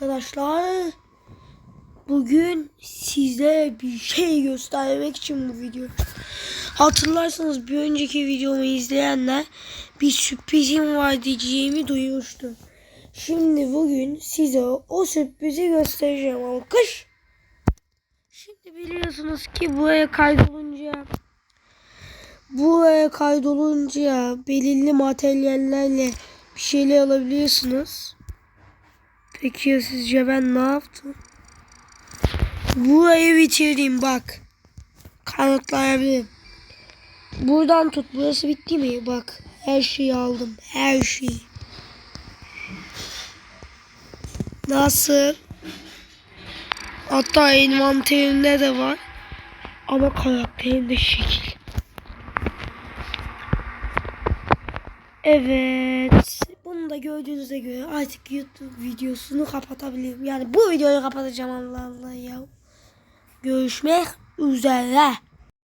Arkadaşlar bugün size bir şey göstermek için bu video. Hatırlarsanız bir önceki videomu izleyenler bir sürprizim var diyeceğimi duymuştum. Şimdi bugün size o sürprizi göstereceğim. Alkış. Şimdi biliyorsunuz ki buraya kaydolunca buraya kaydolunca belirli materyallerle bir şeyler alabiliyorsunuz. Peki ya sizce ben ne yaptım? Burayı bitirdim bak. Kanıtlayabilirim. Buradan tut. Burası bitti mi? Bak. Her şeyi aldım. Her şeyi. Nasıl? Hatta envanterimde de var. Ama karakterimde şekil. Evet. Bunu da gördüğünüze göre artık YouTube videosunu kapatabilirim. Yani bu videoyu kapatacağım Allah Allah ya. Görüşmek üzere.